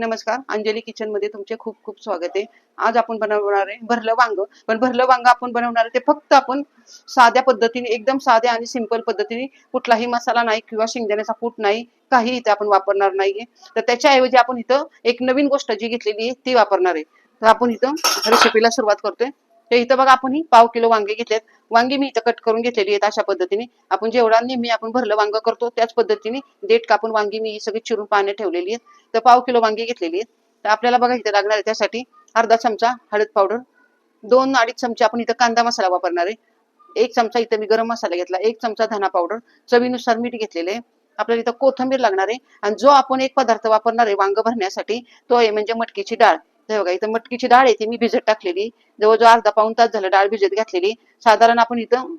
नमस्कार अंजली किचनमध्ये तुमचे खूप खूप स्वागत आहे. आज आपण बनवणार आहे भरलं वांग. पण भरलं वांग आपण बनवणार आहे ते फक्त आपण साध्या पद्धतीने एकदम साध्या आणि सिंपल पद्धतीने कुठलाही मसाला नाही किंवा शेंगदाण्याचा कूट नाही काही इथे आपण वापरणार नाहीये. तर त्याच्याऐवजी आपण इथं एक नवीन गोष्ट जी घेतलेली आहे ती वापरणार आहे. तर आपण इथं रेसिपीला सुरुवात करतोय. तर इथं बघा आपण ही पाव किलो वांगे घेतलेत. वांगी मी इथं कट करून घेतलेली आहेत अशा पद्धतीने. आपण जेवढा नेहमी आपण भरलं वांग करतो त्याच पद्धतीने देठ कापून वांगी मी सगळी चिरून पाण्यात ठेवलेली आहेत. तर पाव किलो वांगी घेतलेली आहेत. तर आपल्याला बघा इथं लागणार आहे त्यासाठी अर्धा चमचा हळद पावडर दोन अडीच चमचे आपण इथं कांदा मसाला वापरणार आहे. एक चमचा इथं मी गरम मसाला घेतला एक चमचा धना पावडर चवीनुसार मीठ घेतलेले आहे. आपल्याला इथं कोथंबीर लागणार आहे. आणि जो आपण एक पदार्थ वापरणार आहे वांग भरण्यासाठी तो आहे म्हणजे मटकीची डाळ. हे बघा इथं मटकीची डाळ आहे ती मी भिजत टाकलेली. जवळजवळ अर्धा पाऊन तास झालं डाळ भिजत घातलेली. साधारण आपण इथं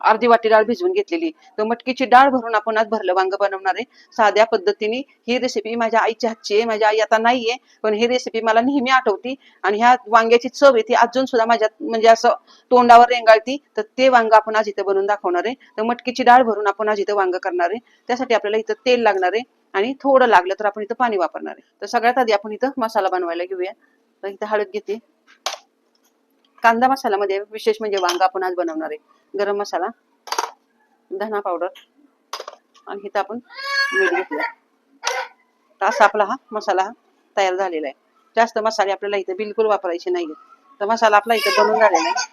अर्धी वाटी डाळ भिजवून घेतलेली. तर मटकीची डाळ भरून आपण आज भरलं वांग बनवणार आहे. साध्या पद्धतीने ही रेसिपी माझ्या आईच्या हातची आहे. माझी आई आता नाहीये पण ही रेसिपी मला नेहमी आठवती. आणि ह्या वांग्याची चव आहे ती अजून सुद्धा माझ्या म्हणजे असं तोंडावर रेंगाळती. तर ते वांग आपण आज इथं बनवून दाखवणार आहे. तर मटकीची डाळ भरून आपण आज इथं वांग करणार आहे. त्यासाठी आपल्याला इथं तेल लागणार आहे. आणि थोडं लागलं तर आपण इथं पाणी वापरणार आहे. तर सगळ्यात आधी आपण इथं मसाला बनवायला घेऊया. तर इथं हळद घेते. कांदा मसाल्यामध्ये विशेष म्हणजे वांगा आपण आज बनवणार आहे. गरम मसाला धना पावडर आणि इथं आपण मीठ घेतलं. तर असा आपला हा मसाला हा तयार झालेला आहे. जास्त मसाले आपल्याला इथं बिलकुल वापरायचे नाही तर मसाला आपला इथं बनवून झालेला आहे.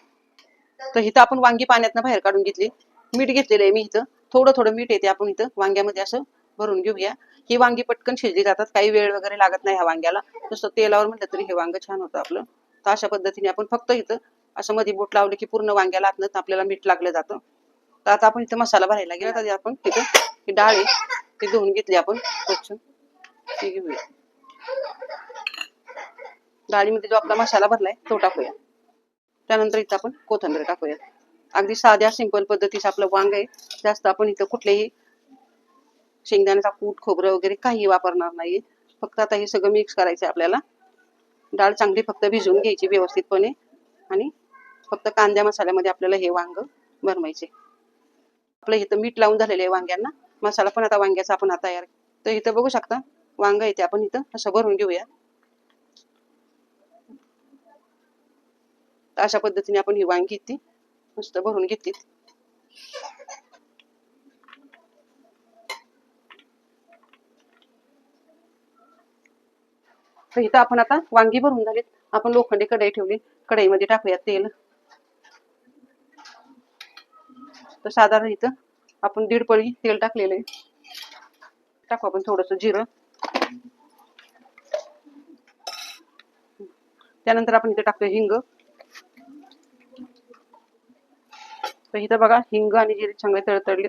तर इथं आपण वांगी पाण्यातनं बाहेर काढून घेतली. मीठ घेतलेलं आहे मी इथं. थोडं थोडं मीठ येते आपण इथं. वांग्यामध्ये असं भरून घेऊया. ही वांगी पटकन शिजली जातात. काही वेळ वगैरे लागत नाही ह्या वांग्याला. नुसतं तेलावर म्हटलं तरी हे वांग छान होतं आपलं. तर अशा पद्धतीने आपण फक्त इथं असं मध्ये बोट लावलं की पूर्ण वांग्याला आतनं आपल्याला मीठ लागलं जातं. तर आता आपण इथं मसाला भरायला गेला. तर आपण तिथं ही डाळ आहे ती धुवून घेतली आपण. स्वच्छ. ती घेऊया. डाळीमध्ये जो आपला मसाला भरलाय तो टाकूया. त्यानंतर इथं आपण कोथंबीर टाकूया. अगदी साध्या सिंपल पद्धतीचं आपलं वांग आहे. जास्त आपण इथं कुठलेही शेंगदाण्याचा कूट खोबरं वगैरे काही वापरणार नाही फक्त आता हे सगळं मिक्स करायचं आपल्याला. डाळ चांगली फक्त भिजवून घ्यायची व्यवस्थितपणे आणि फक्त कांद्या मसाल्यामध्ये आपल्याला हे वांग बनवायचे आपलं इथं मीठ लावून झालेलं आहे वांग्यांना. मसाला पण आता वांग्याचा आपण आता तयार तर इथं बघू शकता वांग येते. आपण इथं असं भरून घेऊया. अशा पद्धतीने आपण ही वांगी ती मस्त भरून घेतली तर इथं आपण आता वांगी भरून झालीत. आपण लोखंडी कढई ठेवली. कढईमध्ये टाकूया तेल. तर साधारण इथं आपण दीड पळी तेल टाकलेलं आहे. टाकू आपण थोडस जिरं. त्यानंतर आपण इथे टाकतोय हिंग. तर इथं बघा हिंग आणि जिरे चांगले तळतळले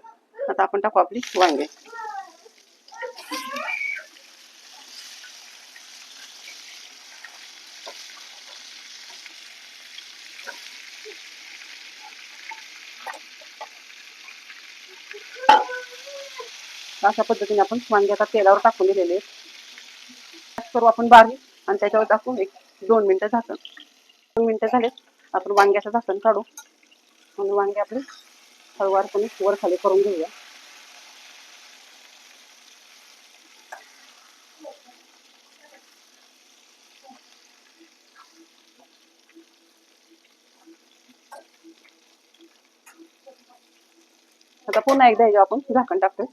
आता आपण टाकू आपली वांगे. अशा पद्धतीने आपण वांगे आता तेलावर टाकून दिलेले आहेत. करू आपण बारीक आणि त्याच्यावर टाकून एक दोन मिनटं झाकण. दोन मिनिटं झालेत आपण वांग्याचं झाकण काढू. आणि वांगे आपले हळूवारपणे वर खाली करून घेऊया. आता पुन्हा एकदा आपण झाकण टाकतोय.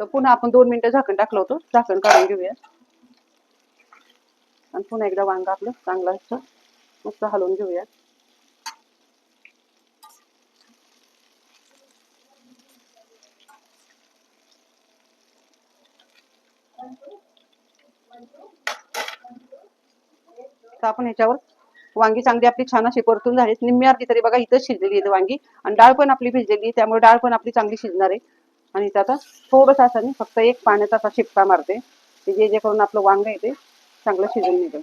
तर पुन्हा आपण दोन मिनिटं झाकण टाकलं होतं. झाकण काढून घेऊया. आणि पुन्हा एकदा वांगा आपलं चांगलं असं मस्त हलवून घेऊया. तर आपण ह्याच्यावर वांगी चांगली आपली छान अशी परतून झाली. निम्मी अर्धी तरी बघा इथं शिजलेली आहे वांगी. आणि डाळ पण आपली भिजलेली आहे. त्यामुळे डाळ पण आपली चांगली शिजणार आहे. आणि इथं आता थोडंसं असं नाही फक्त एक पाण्याचा असा शिपका मारते. की जे जे करून आपलं वांग आहे ते चांगलं शिजून निघेल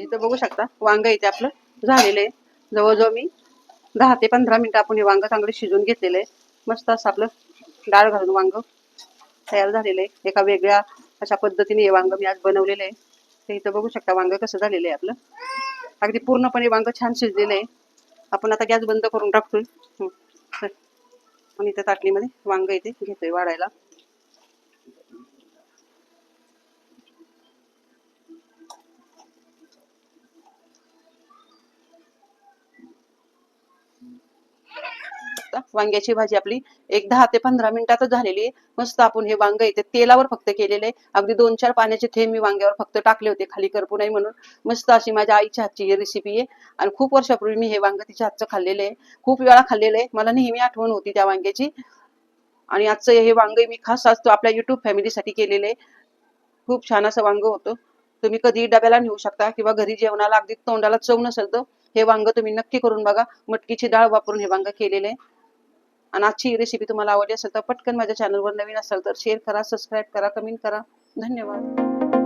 इथं बघू शकता वांग इथे आपलं झालेलं आहे. जवळजवळ मी दहा ते पंधरा मिनटं आपण हे वांग चांगलं शिजून घेतलेलं आहे. मस्त असं आपलं डाळ घालून वांग तयार झालेलं आहे. एका वेगळ्या अशा पद्धतीने हे वांग मी आज बनवलेलं आहे. ते इथं बघू शकता वांग कसं झालेलं आहे आपलं. अगदी पूर्णपणे वांग छान शिजलेलं आहे. आपण आता गॅस बंद करून टाकतोय. आणि इथं ताटलीमध्ये वांग इथे घेतोय वाढायला. शकता वांग्याची भाजी आपली एक दहा ते पंधरा मिनिटातच झालेली आहे. मस्त आपण हे वांग इथे तेलावर फक्त केलेले आहे. अगदी दोन चार पाण्याचे थेंब मी वांग्यावर फक्त टाकले होते खाली करपू नये म्हणून. मस्त अशी माझ्या आईच्या हातची ही रेसिपी आहे. आणि खूप वर्षापूर्वी मी हे वांग तिच्या हातचं खाल्लेलं आहे. खूप वेळा खाल्लेलं आहे. मला नेहमी आठवण होती त्या वांग्याची. आणि आजचं हे वांग मी खास आज तो आपल्या युट्यूब फॅमिलीसाठी केलेलं आहे. खूप छान असं वांग होतं. तुम्ही कधी डब्याला नेऊ शकता किंवा घरी जेवणाला अगदी तोंडाला चव नसेल तर हे वांग तुम्ही नक्की करून बघा. मटकीची डाळ वापरून हे वांग केलेले आहे. आणि आजची ही रेसिपी तुम्हाला आवडली असेल तर पटकन माझ्या चॅनलवर नवीन असाल तर शेअर करा सबस्क्राईब करा कमेंट करा. धन्यवाद.